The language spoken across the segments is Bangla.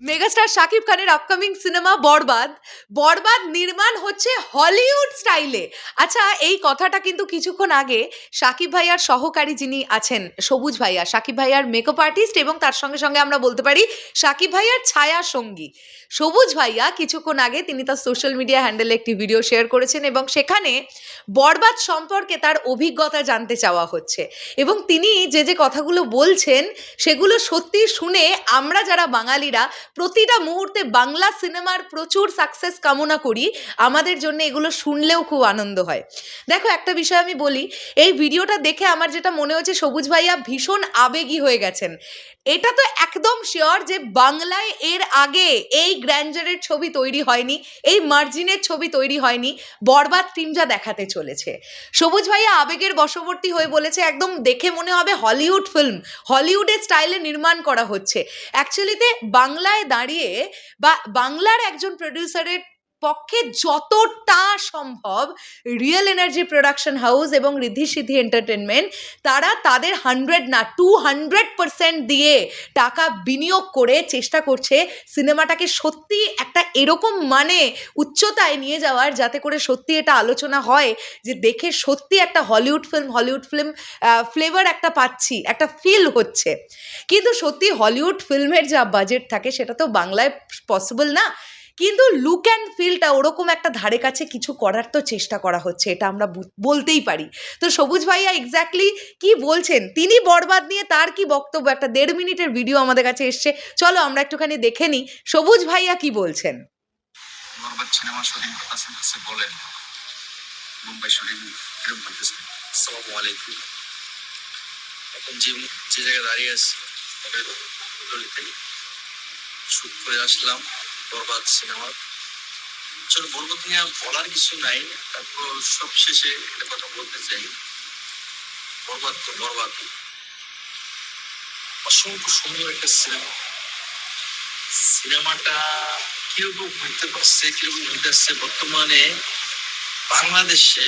মেগাস্টার শাকিব খানের আপকামিং সিনেমা বরবাদ বরবাদ নির্মাণ হচ্ছে হলিউড স্টাইলে আচ্ছা এই কথাটা কিন্তু কিছুক্ষণ আগে শাকিব ভাইয়ার সহকারী যিনি আছেন, সবুজ ভাইয়া শাকিব ভাইয়ার মেকআপ আর্টিস্ট এবং তার সঙ্গে সঙ্গে আমরা বলতে পারি শাকিব ভাইয়ার ছায়া সঙ্গী। সবুজ ভাইয়া কিছুক্ষণ আগে তিনি তার সোশ্যাল মিডিয়া হ্যান্ডেলে একটি ভিডিও শেয়ার করেছেন এবং সেখানে বরবাদ সম্পর্কে তার অভিজ্ঞতা জানতে চাওয়া হচ্ছে। এবং তিনি যে যে কথাগুলো বলছেন, সেগুলো সত্যি শুনে আমরা যারা বাঙালিরা প্রতিটা মুহূর্তে বাংলা সিনেমার প্রচুর সাকসেস কামনা করি। আমাদের জন্য এগুলো শুনলেও খুব আনন্দ হয়। দেখো, একটা বিষয় আমি বলি, এই ভিডিওটা দেখে আমার যেটা মনে হচ্ছে, সবুজ ভাইয়া ভীষণ আবেগী হয়ে গেছেন। এটা তো একদম শিওর যে বাংলায় এর আগে এই গ্র্যান্ডারের ছবি তৈরি হয়নি, এই মার্জিনের ছবি তৈরি হয়নি, বরবাদ টিম যা দেখাতে চলেছে। সবুজ ভাইয়া আবেগের বশবর্তী হয়ে বলেছে, একদম দেখে মনে হবে হলিউড ফিল্ম হলিউডের স্টাইলে নির্মাণ করা হচ্ছে। অ্যাকচুয়ালিতে বাংলায় দাঁড়িয়ে বা বাংলার একজন প্রডিউসারের পক্ষে যতটা সম্ভব রিয়েল এনার্জি প্রোডাকশন হাউস এবং রিদ্ধি সিদ্ধি এন্টারটেনমেন্ট তারা তাদের হান্ড্রেড না টু হান্ড্রেড পার্সেন্ট দিয়ে টাকা বিনিয়োগ করে চেষ্টা করছে সিনেমাটাকে সত্যি একটা এরকম মানে উচ্চতায় নিয়ে যাওয়ার, যাতে করে সত্যি এটা আলোচনা হয় যে দেখে সত্যি একটা Hollywood film Hollywood film flavour একটা পাচ্ছি, একটা ফিল হচ্ছে। কিন্তু সত্যি হলিউড ফিল্মের যা বাজেট থাকে, সেটা তো বাংলায় পসিবল না। কিন্তু লুক অ্যান্ড ফিলটা ওরকম একটা ধারে কাছে কিছু করার তো চেষ্টা করা হচ্ছে, এটা আমরা বলতেই পারি। তো সবুজ ভাইয়া এক্স্যাক্টলি কি বলছেন? তিনি বরবাদ নিয়ে তার কি বক্তব্য? একটা দেড় মিনিটের ভিডিও আমাদের কাছে এসছে। চলো আমরা একটুখানি দেখে নিই, সবুজ ভাইয়া কি বলছেন? দাঁড়িয়ে আছি করে আসলাম। বরবাদ সিনেমা। আসলে বরবাদ নিয়ে বলার কিছু নাই। তারপর সব শেষে একটা কথা বলতে চাই। বরবাদ তো বরবাদ অসংখ্য সুন্দর একটা সিনেমা। সিনেমাটা কীরকম ঘুরতে পারছে, কীরকম ঘুরতেছে বর্তমানে বাংলাদেশে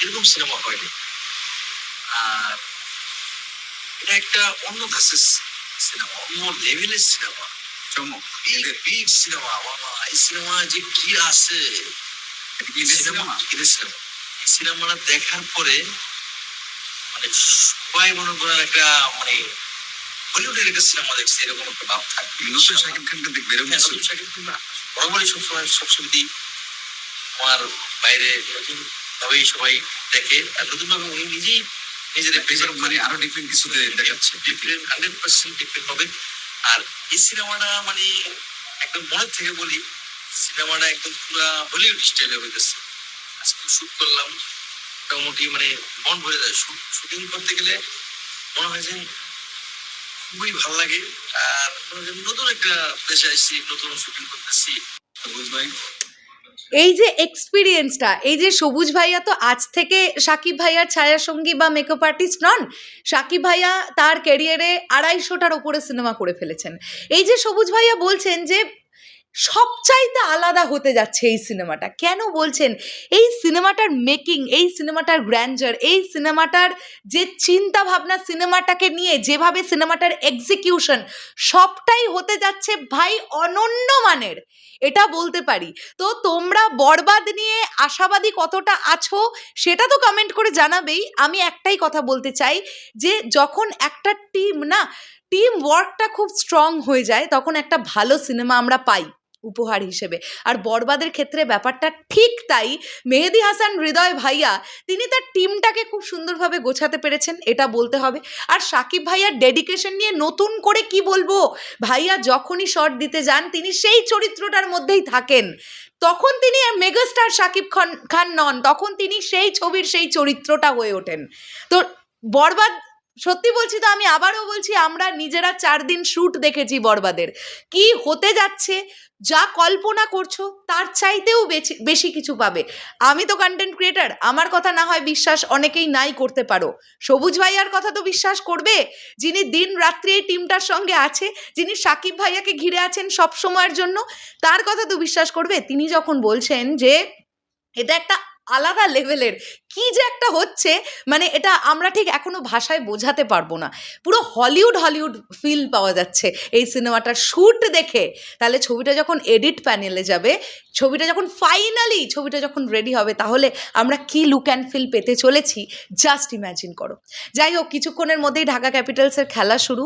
এরকম সিনেমা হয়নি। আর এটা একটা অন্য ধাঁচের সিনেমা, অন্য লেভেলের সিনেমা। চমক বিগ সিনেমা বাবা এই সিনেমা যে কি আছে সিনেমা সিনেমা সিনেমাটা দেখার পরে মানে সবাই মনে করেন একটা মানে হলিউডের একটা সিনেমা দেখছে এরকম একটা ভাব থাকবে নতুন শাকিব খানকে দেখবে এরকম হ্যাঁ, নতুন শাকিব খান। বরাবরই সবসময় সবসময় আমার বাইরে নতুন ভাবেই সবাই দেখে আর নতুন ভাবে উনি নিজেই নিজের এবার মানে আরও ডিফারেন্ট কিছুতে দেখাচ্ছে ডিফারেন্ট হান্ড্রেড পার্সেন্ট ডিফারেন্ট হবে আর এই সিনেমাটা মানে একদম মনের থেকে বলি, সিনেমাটা একদম পুরা বলিউড স্টাইলে গেছে আজকে শুট করলাম, মোটামুটি মানে মন ভরে যায়। শুটিং করতে গেলে মনে হয় যে খুবই ভালো লাগে। আর নতুন একটা দেশে আসছি, নতুন শুটিং করতেছি। ভাই এই যে এক্সপিরিয়েন্সটা এই যে সবুজ ভাইয়া তো আজ থেকে সাকিব ভাইয়ার ছায়াসঙ্গী বা মেকআপ আর্টিস্ট নন, সাকিব ভাইয়া তার ক্যারিয়ারে আড়াইশোটার ওপরে সিনেমা করে ফেলেছেন। এই যে সবুজ ভাইয়া বলছেন যে সবচাইতে আলাদা হতে যাচ্ছে এই সিনেমাটা। কেন বলছেন? এই সিনেমাটার মেকিং এই সিনেমাটার গ্র্যান্ডার এই সিনেমাটার যে চিন্তা ভাবনা সিনেমাটাকে নিয়ে, যেভাবে সিনেমাটার এক্সিকিউশন সবটাই হতে যাচ্ছে ভাই অনন্য মানের। এটা বলতে পারি। তো তোমরা বরবাদ নিয়ে আশাবাদী কতটা আছো, সেটা তো কমেন্ট করে জানাবেই। আমি একটাই কথা বলতে চাই যে, যখন একটা টিম না টিম ওয়ার্কটা খুব স্ট্রং হয়ে যায়, তখন একটা ভালো সিনেমা আমরা পাই। উপহার হিসেবে। আর বরবাদের ক্ষেত্রে ব্যাপারটা ঠিক তাই মেহেদি হাসান হৃদয় ভাইয়া, তিনি তার টিমটাকে খুব সুন্দরভাবে গোছাতে পেরেছেন, এটা বলতে হবে। আর সাকিব ভাইয়ার ডেডিকেশন নিয়ে নতুন করে কি বলব? ভাইয়া যখনই শট দিতে যান, তিনি সেই চরিত্রটার মধ্যেই থাকেন। তখন তিনি আর মেগাস্টার সাকিব খান খান নন, তখন তিনি সেই ছবির সেই চরিত্রটা হয়ে ওঠেন। তো বরবাদ সত্যি বলছি তো, আমি আবারও বলছি, আমরা নিজেরা চার দিন শ্যুট দেখেছি বরবাদের। কি হতে যাচ্ছে, যা কল্পনা করছ, তার চাইতেও বেশি- কিছু পাবে। আমি তো কন্টেন্ট ক্রিয়েটার আমার কথা না হয় বিশ্বাস অনেকেই নাই করতে পারো। সবুজ ভাইয়ার কথা তো বিশ্বাস করবে, যিনি দিন রাত্রি এই টিমটার সঙ্গে আছে, যিনি সাকিব ভাইয়াকে ঘিরে আছেন সব সময়ের জন্য, তার কথা তো বিশ্বাস করবে। তিনি যখন বলছেন যে, এটা একটা আলাদা লেভেলের কি যে একটা হচ্ছে মানে এটা আমরা ঠিক এখনও ভাষায় বোঝাতে পারব না। পুরো হলিউড হলিউড ফিল পাওয়া যাচ্ছে। এই সিনেমাটার শ্যুট দেখে, তাহলে ছবিটা যখন এডিট প্যানেলে যাবে, ছবিটা যখন ফাইনালি ছবিটা যখন রেডি হবে, তাহলে আমরা কি লুক অ্যান্ড ফিল পেতে চলেছি জাস্ট ইম্যাজিন করো। যাই হোক, কিছুক্ষণের মধ্যেই ঢাকা ক্যাপিটালসের খেলা শুরু।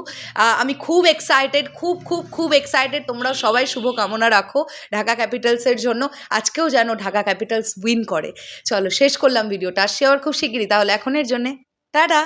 আমি খুব এক্সাইটেড খুব খুব খুব এক্সাইটেড তোমরাও সবাই শুভকামনা রাখো ঢাকা ক্যাপিটালসের জন্য। আজকেও যেন ঢাকা ক্যাপিটালস উইন করে। চলো, শেষ করলাম ভিডিওটা আসছি শেয়ার খুব শিগগিরই তাহলে এখনের জন্যে। টাটা।